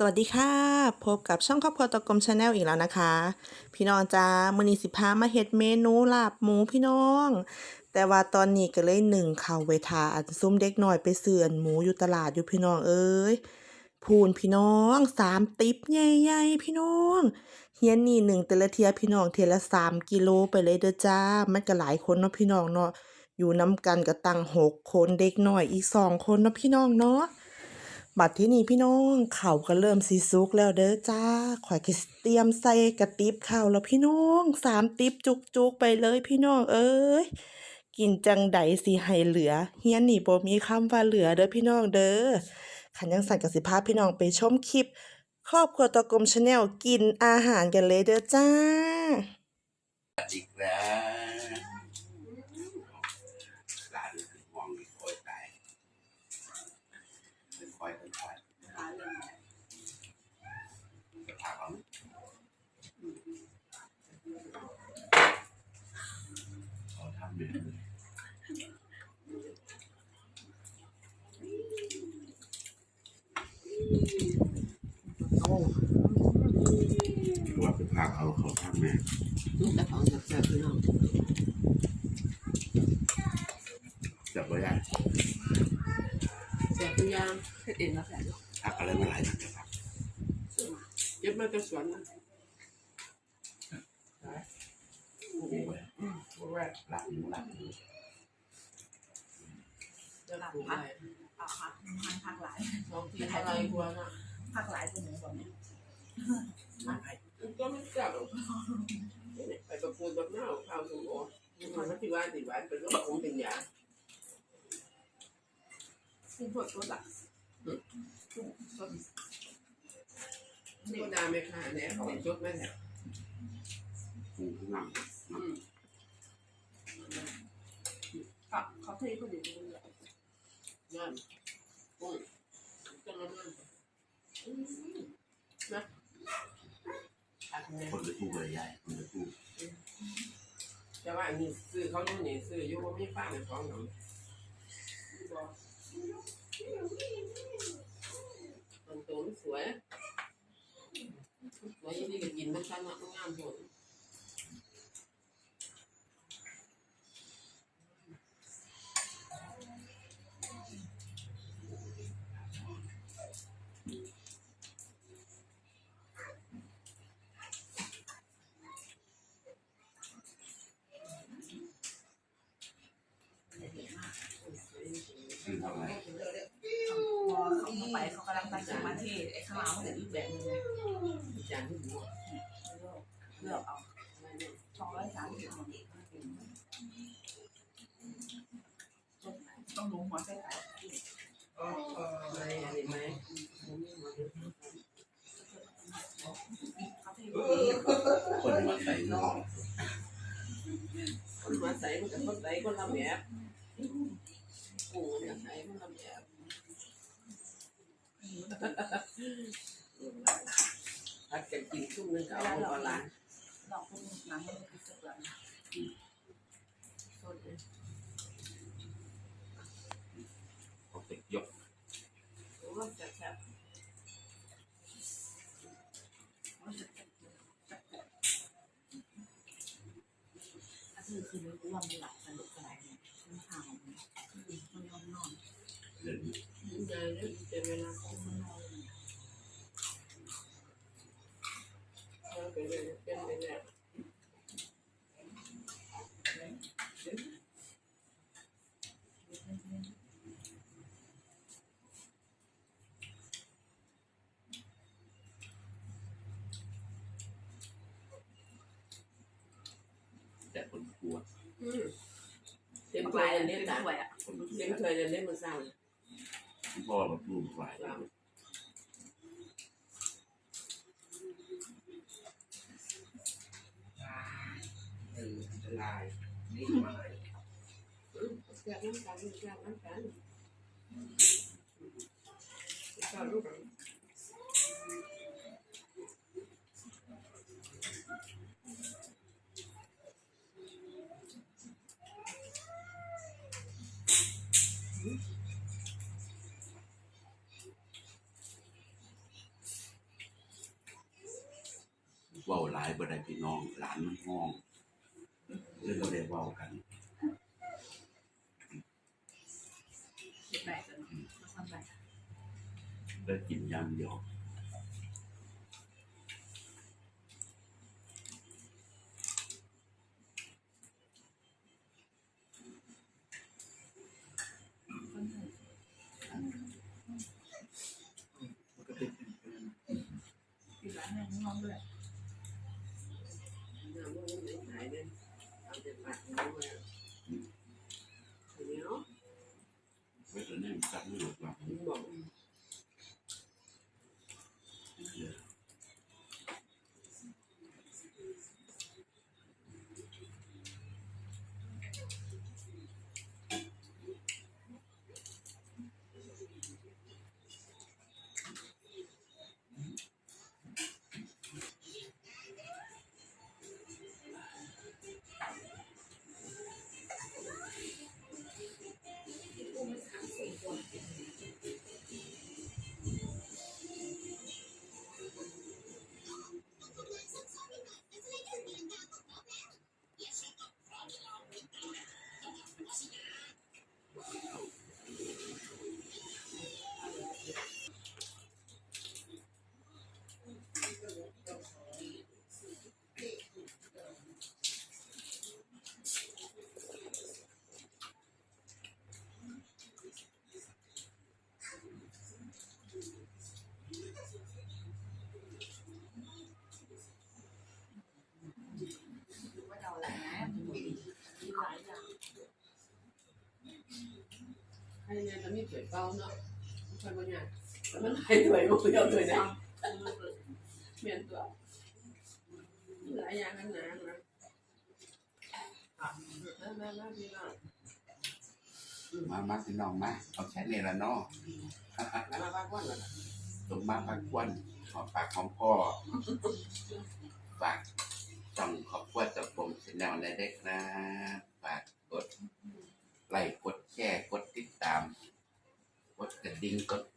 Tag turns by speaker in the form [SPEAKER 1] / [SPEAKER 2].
[SPEAKER 1] สวัสดีค่ะ พบกับช่องครอบครัวตะกรมชาแนลอีกแล้วนะคะ พี่น้องจ้ามือนี้สิพามาเฮ็ดเมนูลาบหมูพี่น้อง แต่ว่าตอนนี้ก็เลยหนึ่งข้าวไว้ทาอันซุ่มเด็กหน้อยไปเสื่อนหมูอยู่ตลาดอยู่พี่น้องเอ้ยพูนพี่น้องสามติ๊บใหญ่ๆพี่น้องเฮียนนี่หนึ่งแต่ละเทียพี่น้องเทียละสามกิโลไปเลยเด้อจ้ามันก็หลายคนเนาะพี่น้องเนาะอยู่น้ำกันก็ตั้งหกคนเด็กหน้อยอีกสองคนเนาะพี่น้องเนาะ บัดที่นี่พี่น้องเขาก็เริ่มสิสุกแล้วเด้อจ้าข่อยก็เตรียมใส่กระติบข้าวแล้วพี่น้องสามติบจุกๆไปเลยพี่น้องเอ้ยกินจังใดสิให้เหลือเฮียนนี่บ่มีคำว่าเหลือเด้อพี่น้องเด้อขันยังสั่นกับสิพาพพี่น้องไปชมคลิป ครอบครัวตะกรมชาแนลกินอาหารกันเลยเด้อจ้า
[SPEAKER 2] อีกแล้วหลานคือมองอีกคอยตายเป็นคอยเป็นคอยจะพาเขาเขาทำเนี่ย
[SPEAKER 3] โอ้
[SPEAKER 2] ว่าเป็นพาเขาเขาทำเนี่ย
[SPEAKER 3] ลูกแต่ของแซ่บๆพี่น้อง
[SPEAKER 2] จับไว้ได้
[SPEAKER 3] แซ่บทุกอย่างเฮ็ดเองแล้วแซ่บเนาะ
[SPEAKER 2] ทักอะไรมาหลายทักจะทัก
[SPEAKER 3] เก็บมาแต่สวนนะ
[SPEAKER 2] โอ้ย
[SPEAKER 3] บ่แรก
[SPEAKER 2] หลับหนูหลับหนู
[SPEAKER 3] จะปลูกอะไร
[SPEAKER 4] เอาค่ะมันพักหลาย
[SPEAKER 3] บางทีอะไรกลัวนะ
[SPEAKER 4] พักหลายตัวหนึ่งแบบนี้
[SPEAKER 3] มันก็ไม่แซ่บหรอกไปประกูดแบบหน้าข้าวสมโอมันไม่ที่ว่าสิหวานเป็นโรคของเป็นยา
[SPEAKER 4] ซึ่งพวกตัวหลักสด
[SPEAKER 3] นี่ดาไม่ค่ะแหน่ของจดไม่แหละ
[SPEAKER 2] หูนั่ง
[SPEAKER 3] อืม
[SPEAKER 4] กับเขาเทก็ดีเลย
[SPEAKER 3] นั่นโอ้ยจังเลยอืมนะอันนี้
[SPEAKER 2] คนจะตู้ใหญ่คนจะตู้
[SPEAKER 3] แต่ว่านนี้ซื้อเขาอยู่นี่ซื้ออยู่ว่ามีฟ้าในท้องหนังมันตัวมันสวยแล้วยี่นี่ก็กินมันชั้นมันงามหมด
[SPEAKER 4] เขากำลังตั้งใจมาเที่ไอ้ข้างหลังมันจะอีกแบบนึง
[SPEAKER 3] จานที่หัว
[SPEAKER 4] เลือกเอาสองร้อยสามสิบต้องลงหัวใส่ไก่
[SPEAKER 3] อะไรอะไรไหม
[SPEAKER 4] เขาเท
[SPEAKER 2] คนมาใส่น้อน
[SPEAKER 3] คนมาใส่มันจะคนใส่คนละแบบกุ้งมันใส่คนละแบบ ผัดกันกินชุ่มนึงกับเอาปลา
[SPEAKER 4] ดอกพุ่งน้ำมันคือจุกแล้ว
[SPEAKER 3] ต้นเนี่ย
[SPEAKER 2] เขาติดยก
[SPEAKER 3] โอ้แซ่บ
[SPEAKER 4] คือคือรู้ว่ามันหลับสนุกสนานมันห่าวมันนอนนอน
[SPEAKER 2] เดิน
[SPEAKER 3] ๆยิ่งเลยเป็นเวลาของ
[SPEAKER 4] มันนอน
[SPEAKER 3] เราเป็นเป็นเป็นเป็น แบบ
[SPEAKER 2] แต่คนกลัว
[SPEAKER 3] อืมเต็ม
[SPEAKER 4] ป
[SPEAKER 3] ถ้ว
[SPEAKER 4] ลายย
[SPEAKER 3] อัน
[SPEAKER 4] เล่
[SPEAKER 3] นี้
[SPEAKER 4] น
[SPEAKER 3] จ้ะ
[SPEAKER 4] ถ้วยอะ
[SPEAKER 2] คน
[SPEAKER 3] เต็มถ้วยอันนี้มันสั่ง
[SPEAKER 2] พ่อมาปลูกฝ่าย
[SPEAKER 3] สั่ง
[SPEAKER 2] เอออันตรายนี่มา
[SPEAKER 3] แซ่บน้ำกันแซ่บน้ำกันก็ลูก
[SPEAKER 2] เว้าหลายบ่ได้พี่น้อง หลานมันห้องเลยก็ได้เว้ากัน ได้กินอย่างเดียว
[SPEAKER 3] ให้เนี่ยจะมีเกิดเป้าเนาะใช่ไหมเนี่ยแต่มันหายด้วยมันเดียวเลยนะเมียนตัวหลายอย่างกันนะนะมามามาพี่น้อง
[SPEAKER 2] มามาพี่น้องมาเอาแค่นี้ละเนาะ
[SPEAKER 3] มาบ้านก่อนนะ
[SPEAKER 2] ตกมาพักควนหอมปากหอมคอฝากจ่องขอบคุณจากผมชแนลในเด็กนะฝากกดไลค์กดแชร์กดติดตาม ก ดกร